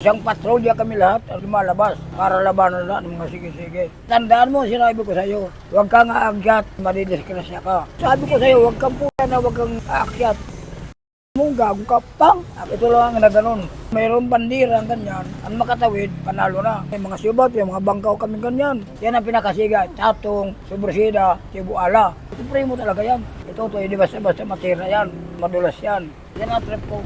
Isang patrolya kami lahat ang lumalabas para labanan na ng mga sige-sige. Tandaan mo, sinabi ko sa'yo, huwag kang aakyat, madidiskrasya ka. Sabi ko sa'yo, huwag kang puta na huwag kang aakyat. Mong gago ka, pang! Ito lang ang na ganun. Mayroong bandira ganyan, ang makatawid, panalo na. May mga sibat, may mga bangkaw kami ganyan. Yan ang pinakasiga, tatong, subresida, tibuala. Ito primo talaga yan. Ito, ito, hindi basta-basta matira yan, madulas yan. Yan ang trip ko.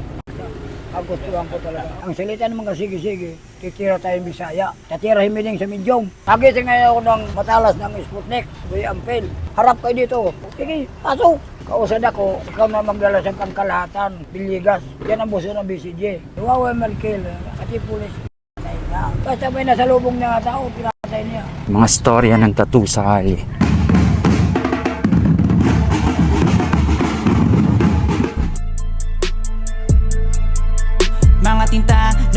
Nagustuhan ko talaga. Ang salita ng mga sige-sige, titira tayong Bisaya. Tatira himiling sa Midyong. Tagitin ngayon ako ng matalas ng Sputnik, Kuya Ampel. Harap kayo dito. Sige, pasok. Kausad ako, ikaw na magdala sa pangkalahatan, Biligas. Yan ang buso ng BCJ. Huawei Malkil, ati pulis. Basta may nasalubong na tao, pinatay niya. Mga storya ng tattoo sa kali.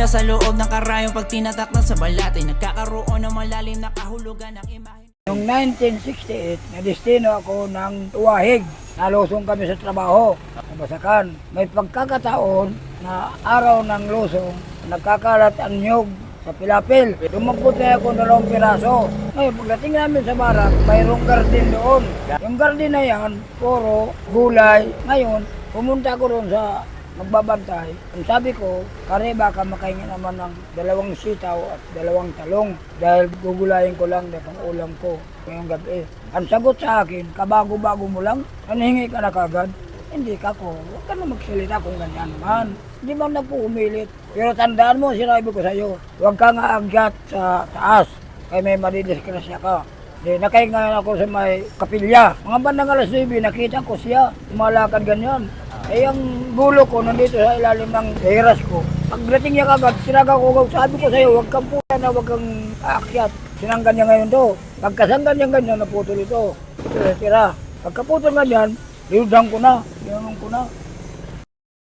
Nasa loob ng karayong pag tinatak na sa balat ay nagkakaroon ng malalim na kahulugan ng imahe. Noong 1968, nadestino ako ng tuwahig. Nalusong kami sa trabaho, sa Basakan. May pagkakataon na araw ng lusong, nagkakalat ang nyug sa pilapil. Dumampot na ako dalawang piraso. Ngayon, pagdating namin sa barak, mayroong garden doon. Yung garden na yan, puro gulay. Ngayon, pumunta ako doon sa magbabantay. Ang sabi ko, kare baka makahingi naman ng dalawang sitaw at dalawang talong dahil gugulayin ko lang pang ulam ko ngayong gabi. Ang sagot sa akin, kabago-bago mo lang, nanihingi ka na kagad. Hindi ka ko, huwag ka na magsalita kung ganyan man. Hindi man na po umilit. Pero tandaan mo, sinabi ko sa'yo, huwag ka nga agyat sa taas, kaya may madidiskrasya ka. Di, nakahinga ako sa may kapilya. Mga bandang alas 9, nakita ko siya, umalakad ganyan. Eh, ang gulo ko nandito sa ilalim ng heras ko. Pagdating niya kagad, sinaga ko, sabi ko sa'yo, huwag kang puta na huwag kang aakyat. Sinanggan niya ngayon to. Pagkasanggan niya ganyan, naputol ito. Tira, tira. Pagkaputol nga niyan, liudang ko na. Linanong ko na.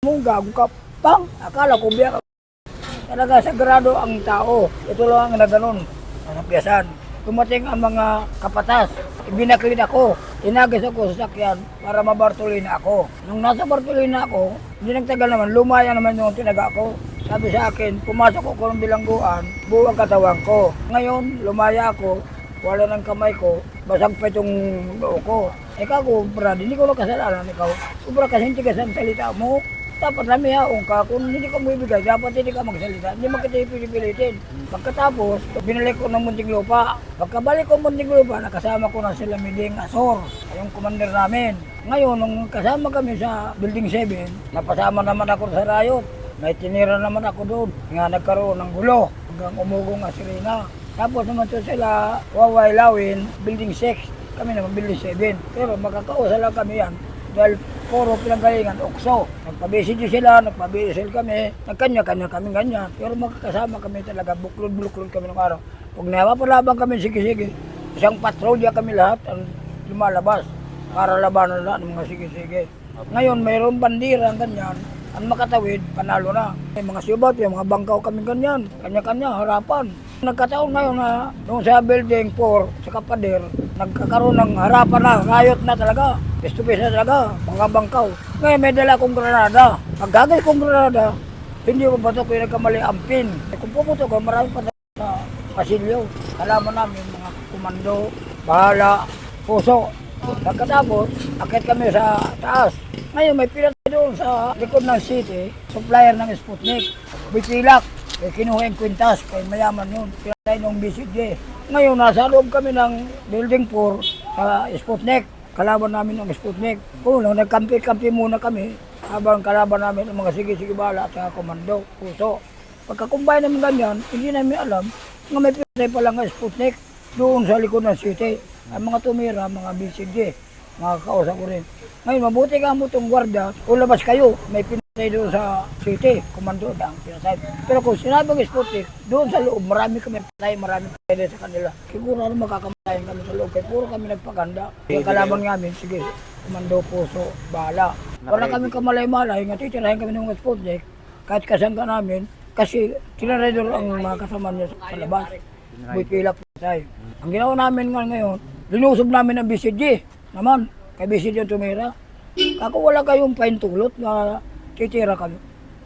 Mong gago ka, pang! Akala ko biyak. Talaga sagrado ang tao. Ito lang ang naganon. Ang piyasan. Tumating ang mga kapatas. Ibinaklit ako. Inagis ako sa sakyan para mabartolina ako. Nung nasa Bartolina ako, hindi nagtagal naman, lumaya naman yung tinaga ko. Sabi sa akin, pumasok ako ng bilangguan, buo ang katawan ko. Ngayon, lumaya ako, wala ng kamay ko, basag pa itong loo ko. Ikaw ko, Brad, hindi ko na ikaw. Sobra kasi hindi ka sa salita mo. Dapat namihaong ka, kung hindi ka bibigay, dapat hindi ka magsalita. Hindi mo kita ipilipilitin. Pagkatapos, binalik ko ng munting lupa. Pagkabalik ko ng munting lupa, nakasama ko na sila Miding Asor, yung commander namin. Ngayon, nung kasama kami sa Building 7, napasama naman ako sa riot. May tinira naman ako doon. Nga nagkaroon ng gulo hanggang umugong ang sirena. Tapos naman to sila Waway Lawin, Building 6. Kami naman Building 7. Pero magkakausa lang kami yan. Dahil puro pinanggalingan, okso. Nagpa-BCG sila, nagpa-BSL kami. Nagkanya-kanya kami ganyan. Pero magkakasama kami talaga. Buklod-buklod kami ng araw. Pag napapalabang kami, sige-sige. Isang patrolya kami lahat ang lumalabas para labanan na ng mga sige-sige. Ngayon, mayroong bandira ganyan. Ang makatawid, panalo na. May mga sibat, may mga bangkaw kami ganyan. Kanya-kanya, harapan. Nagkataon ngayon na doon sa building 4, sa Kapader, nagkakaroon ng harapan na, riot na talaga. Face to face na talaga, mga bangkaw. Ngayon may dala akong granada. Pagkagay kong granada, hindi ko bato ko yung nagkamali ang pin. Eh, Kung puputo ko, marami pa sa pasilyo. Kalaman namin mga komando, bahala, puso. Pagkatapos, akit kami sa taas. Ngayon may pinatay doon sa likod ng city, supplier ng Sputnik. Bitilak, eh, kinuha yung kwintas, kay mayaman yun. Pinatay nung BCJ. Ngayon, nasa loob kami ng building 4 sa Sputnik. Kalaban namin ng Sputnik. Uno, nagkampi-kampi muna kami habang kalaban namin ang mga sige-sige bala at saka komando, puso. Pagkakumbay namin ganyan, hindi namin alam nga may pinatay pala nga Sputnik doon sa likod ng city. Ang mga tumira, mga BCG, mga kausap ko rin. Ngayon, mabuti ka mo itong gwardiya, ulabas kayo, may pinatay doon sa city, komando ang pinatay. Pero kung sinabi ng Sputnik, doon sa loob, marami kami patay, marami patay sa kanila. Siguro ano makakamatayin kami sa loob, kaya puro kami nagpaganda. Yung kalaban namin, sige, komando, puso, bala. Wala kami kamalay-malay, nga titirahin kami ng Sputnik, kahit kasangga namin, kasi tinarador ang mga kasama niya sa labas. May pilak patay. Ang ginawa namin nga ngayon, linusob namin ang BCG naman. Kay BCG yung tumira. Kako wala kayong paintulot na titira kami.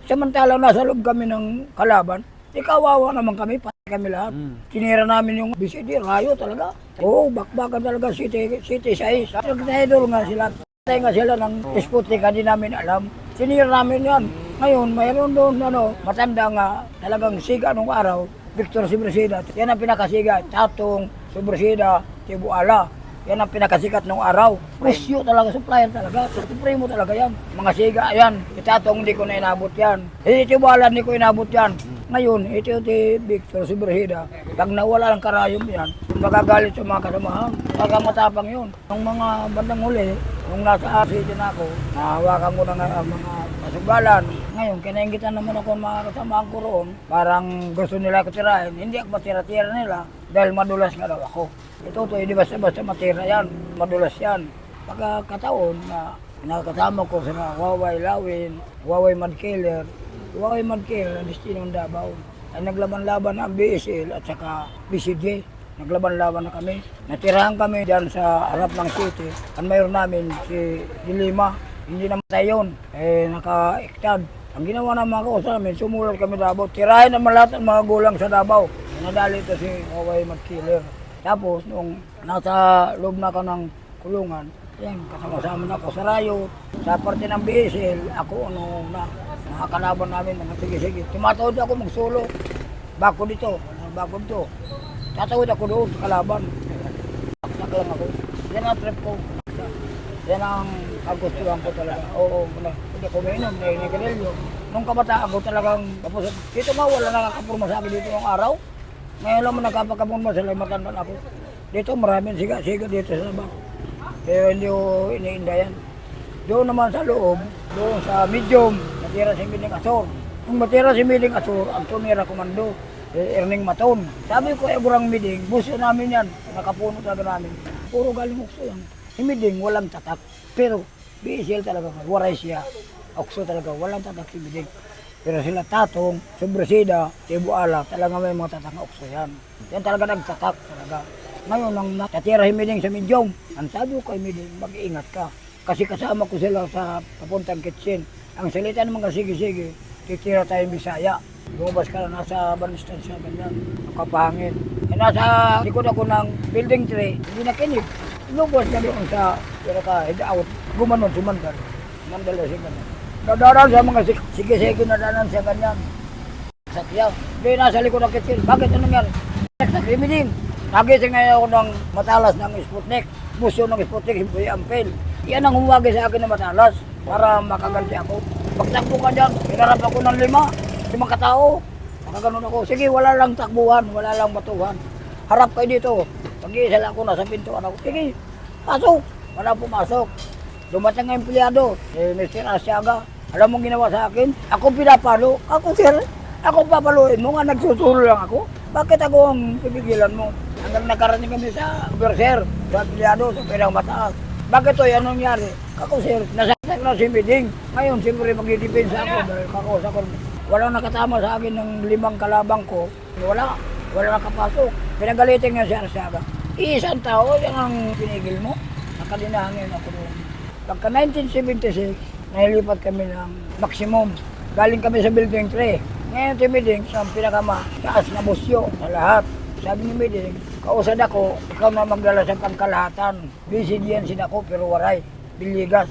Samantalang nasa loob kami ng kalaban, Di kawawa naman kami, pati kami lahat. Tinira namin yung BCD, rayo talaga. Oo, bakbakan talaga city, city size. Nag-idol nga sila. Patay nga sila ng Sputnik, hindi namin alam. Sinira namin yan. Ngayon, mayroon doon, ano, matanda nga, talagang siga nung araw, Victor Subresida. Yan ang pinakasiga. Tatong, Subresida, Tibuala. Yan ang pinakasikat nung araw. Presyo talaga, supplier talaga. Supremo talaga yan. Mga siga, yan. Itatong hindi ko na inabot yan. Eh, Tibuala, hindi ko inabot yan. Ngayon, ito si Victor Subresida. Pag nawala ng karayom yan, magagalit sa mga kasamahan. Pagka matapang yun. Ang mga bandang huli, nung nasa na ako, nahawakan ko na nga mga kasugbalan. Ngayon, kinaingitan naman ako ng mga kasamahan ko roon. Parang gusto nila ko tirahin. Hindi ako matira-tira nila dahil madulas nga daw ako. Ito to, hindi basta-basta matira yan. Madulas yan. Pagkakataon na nakakasama ko sa Huawei Lawin, Huawei Madkiller, Huawei Madkiller, ang destino ng Davao. Ay naglaban-laban ang BSL at saka BCJ. Naglaban-laban na kami. Natirahan kami dyan sa harap ng city. Ang mayor namin, si Dilima, hindi namatay yun. Eh, naka-ektad. Ang ginawa ng mga kausa namin, sumulat kami Davao. Tirahin naman lahat ng mga gulang sa Davao. Nadali ito si Huawei Madkiller. Tapos, nung nasa loob na ako ng kulungan, yan, kasama-sama na ako sa Rayo. Sa parte ng BSL, ako ano na, mga kalaban namin, mga sige-sige. Tumatawid ako magsulo. Bako dito, ano, bako dito. Tatawid ako doon sa kalaban. Saksak lang ako. Yan ang trip ko. Yan ang kagustuhan ko talaga. Oo, wala. Hindi ko mainom, naiinigalilyo. Nung kabataan ko talagang, tapos dito nga wala nakakapurma sa akin dito ng araw. Ngayon lang mo nakapagkapurma sila, matanda na ako. Dito maraming siga-siga dito sa bako. Pero hindi ko iniinda yan. Doon naman sa loob, doon sa medium, natira si Miling Asor. Nung matira si Miling Asor, ang tumira komando, eh, Erning Maton. Sabi ko, eh, burang Miling, buso namin yan. Nakapuno talaga namin. Puro galing ukso yan. Si Miling, walang tatak. Pero, BSL talaga, waray siya. Okso talaga, walang tatak si Miling. Pero sila Tatong, Subresida, Tibuala, talaga may mga tatak na okso yan. Yan talaga nagtatak talaga. Ngayon, nang nakatira si Miling sa Midyong, ang sabi ko kay Miling, mag-iingat ka. Kasi kasama ko sila sa papuntang kitchen. Ang salita naman kasi sige-sige, titira tayong Bisaya. Lumabas ka na nasa banistan siya, ganyan, nakapahangin. E nasa likod ako ng building 3, hindi nakinig. Lumabas ka doon sa, pero ka, head out, gumanon si Mandal. Mandal na siya ganyan. Nadaran sa mga sig- sige-sige na danan siya ganyan. Sakya. Hindi nasa likod ng kitchen. Bakit anong yan? Sa krimining. Nagising ngayon ako ng matalas ng Sputnik. Buso ng Sputnik, hindi ampel. Yan ang humwagi sa akin ng matalas para makaganti ako. Pagtakbo ka dyan, hinarap ako ng lima. Limang katao. Makaganon ako. Sige, wala lang takbuhan, wala lang batuhan. Harap kayo dito. Pag-iisa lang ako nasa pintuan ako. Sige, pasok. Wala pumasok. Dumating ang empleyado, si Mr. Asiaga. Alam mo ginawa sa akin? Ako pinapalo. Ako sir, ako papaluin mo nga nagsusulo lang ako. Bakit ako ang pipigilan mo? Hanggang nakarating kami sa Berser, empleyado, sa pirang mataas. Bakit to, anong nangyari? Ako sir, nasaksak na si Miding. Ngayon, siyempre magdidepensa ako dahil kakausap ko. Walang nakatama sa akin ng limang kalabang ko. Wala. Wala nakapasok. Pinagalitin nga si Arsiaga. Isang tao, yan ang pinigil mo. Nakadinahangin ako doon. Pagka 1976, nahilipat kami ng maximum. Galing kami sa building 3. Ngayon si Miding, sa pinakama, taas na busyo sa lahat. Sabi ni Miding, kausad ako, ikaw na magdala sa pangkalahatan. BCG yan sinako, pero waray. Biligas.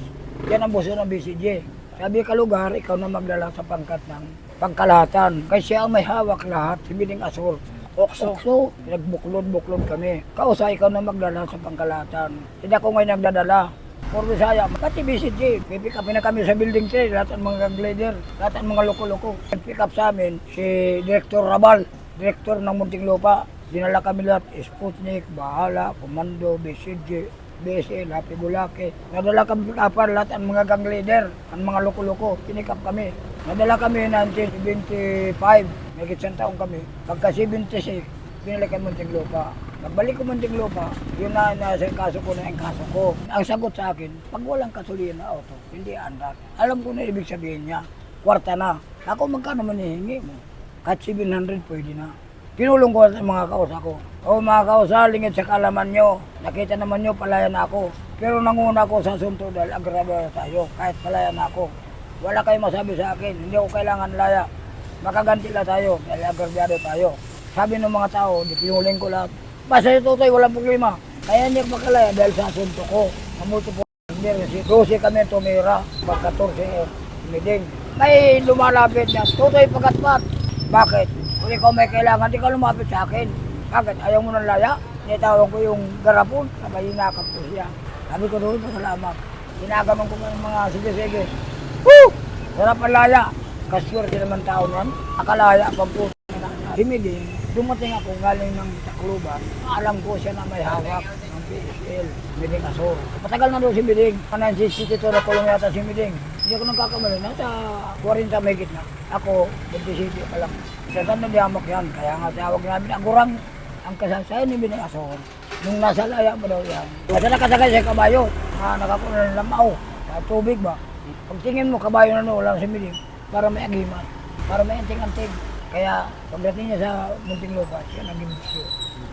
Yan ang buso ng BCG. Sabi ka lugar, ikaw na magdala sa pangkat ng pangkalahatan. Kasi siya ang may hawak lahat, si Miding Asol. Okso. Okso. Nagbuklod-buklod kami. Kausa, ikaw na magdala sa pangkalahatan. Hindi ako ngayon nagdadala. For Bisaya, Makati BCG, pipick up na kami sa building 3, lahat ng mga gang leader, lahat ng mga loko-loko. Nag-pick up sa amin si Director Rabal, Director ng Muntinlupa. Dinala kami lahat, Sputnik, Bahala, Komando, BCG, BSL, Happy Bulake. Nadala kami upan lahat ang mga gang leader, ang mga loko-loko, pinick up kami. Nadala kami 1975, may isang taong kami. Pagka 76, pinalik kami Muntinlupa. Pagbalik ko Muntinlupa, yun na nasa kaso ko na yung kaso ko. Ang sagot sa akin, pag walang kasulina na auto, hindi andar. Alam ko na ibig sabihin niya, kwarta na. Ako magkano man hihingi mo? Kahit 700 pwede na. Kinulong ko sa mga kausa ko. O mga kausa, lingid sa kalaman nyo. Nakita naman nyo, palaya na ako. Pero nanguna ako sa sunto dahil agrado na tayo. Kahit palaya na ako. Wala kayong masabi sa akin. Hindi ako kailangan laya. makaganti lang tayo, dahil agrabyado tayo. Sabi ng mga tao, di pinuling ko lahat. Basta ito tayo, walang problema. Kaya hindi ako makalaya dahil sa asunto ko. Mamuti po, hindi rin si 12 kami tumira, pag 14 eh. May lumalapit na, tutoy pagkatpat. Bakit? Kung ikaw may kailangan, di ka lumapit sa akin. Bakit? Ayaw mo ng laya? Nitawag ko yung garapon, sabay hinakap ko siya. Sabi ko doon, salamat. Ginagaman ko ng mga sige-sige. Woo! Sarap ang laya. Kaswerte naman tao nun. Akalaya pang po. Himidin, dumating ako galing ng Tacloban. Alam ko siya na may hawak ng PSL, Miding Asor. Matagal na doon si City to na kulong yata si Miding. Hindi ako nagkakamali. Nasa 40 may gitna. Ako, 27 pa lang. Sa na diamak yan. Kaya nga tawag namin agurang ang kasasayan ni Miding Asor. Nung nasa laya pa daw yan. Kasi nakasakay sa kabayo. Na nakakuha ng lamaw. Sa tubig ba? Pagtingin mo, kabayo na no, wala si Miding. Para may agiman. Para may anting-anting. Kaya pagdating niya sa Munting Lupa, siya naging bisyo.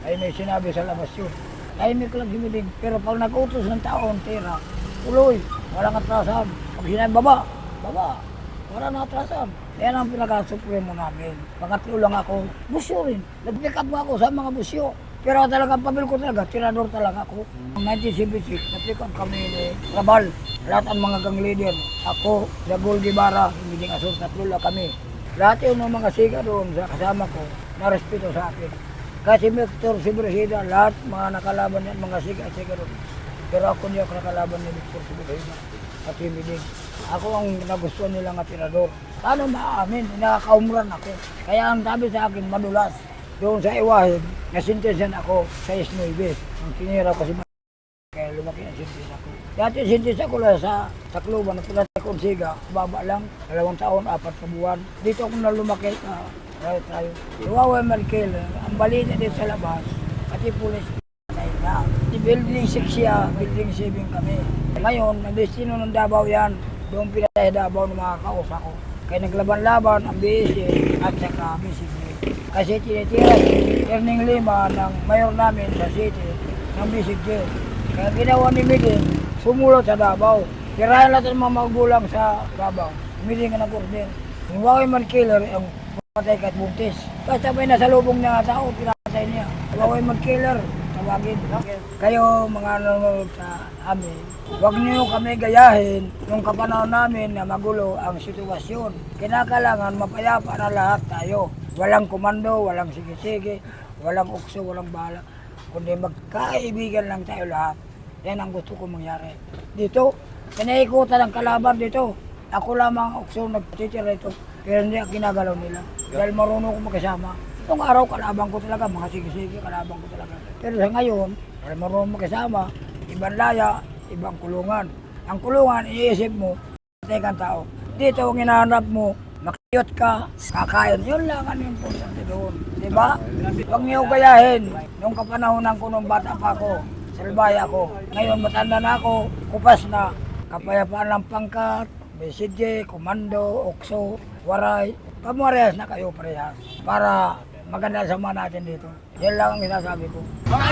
Ay may sinabi sa labas yun. Tahimik lang himilig. Pero pag nag-utos ng taon, tira, tuloy, walang atrasan. Pag sinabi, baba, baba, wala na atrasan. Yan ang pinaka-supremo namin. Pangatlo lang ako, busyo rin. Nag-pick up nga ako sa mga busyo. Pero talaga, pabil ko talaga, tirador talaga ako. Noong 1976, na-pick up kami ni Rabal. Lahat ang mga gang leader. Ako, Dagol Gibara, hindi asur, tatlo lang kami. Lahat yung mga siga doon sa kasama ko, narespeto sa akin. Kasi Victor Sibrasida, lahat mga nakalaban yan, mga siga siga doon. Pero ako hindi ako nakalaban ni Victor Sibrasida. At Midig. Ako ang nagustuhan nilang atirador. Paano maamin? Nakakaumran ako. Kaya ang sabi sa akin, madulas. Doon sa iwahid, nasintensyan ako sa Isnoibes. Ang tinira ko si kaya lumaki ang sintis ako. Dati sintis ako lang sa Tacloban, na pinatay kong siga, baba lang, dalawang taon, apat na buwan. Dito ako na lumaki sa tayo tayo. Iwawa Markel, ang balita din sa labas, pati pulis building 6 siya, building 7 kami. Ngayon, ang destino ng Davao yan, doon pinatay Davao ng mga kausa ko. Kaya naglaban-laban ang BSC at saka BSC. Kasi tinitira si Erning Lima ng mayor namin sa city ng BSC. Kaya ginawa ni Miguel, sumulot sa Davao. Tirayan natin mga magulang sa Davao. Hindi ka ng order. Yung Huawei man killer, ang patay kahit buntis. Basta may nasa lubong na tao, pinatay niya. Huawei man killer, tawagin. Kayo mga nanonood sa amin, huwag niyo kami gayahin nung kapanahon namin na magulo ang sitwasyon. Kinakalangan mapayapa na lahat tayo. Walang komando, walang sige-sige, walang ukso, walang bala kundi magkaibigan lang tayo lahat. Yan ang gusto ko mangyari. Dito, pinaikutan ang kalaban dito. Ako lamang ang ukso nagtitira ito. Pero hindi ang ginagalaw nila. Dahil marunong ko magkasama. Itong araw, kalaban ko talaga. Mga sige-sige, kalaban ko talaga. Pero sa ngayon, dahil marunong magkasama, ibang laya, ibang kulungan. Ang kulungan, iisip mo, patay tao. Dito, ang hinahanap mo, makiyot ka, kakain. Yun lang ang importante doon. Di ba? Huwag niyo gayahin. Nung kapanahonan ko nung bata pa ako, salbaya ako. Ngayon matanda na ako, kupas na. Kapayapaan ng pangkat, BCJ, komando, okso, waray. Pamarehas na kayo parehas. Para maganda sa mga natin dito. Yan lang ang sinasabi ko. Mga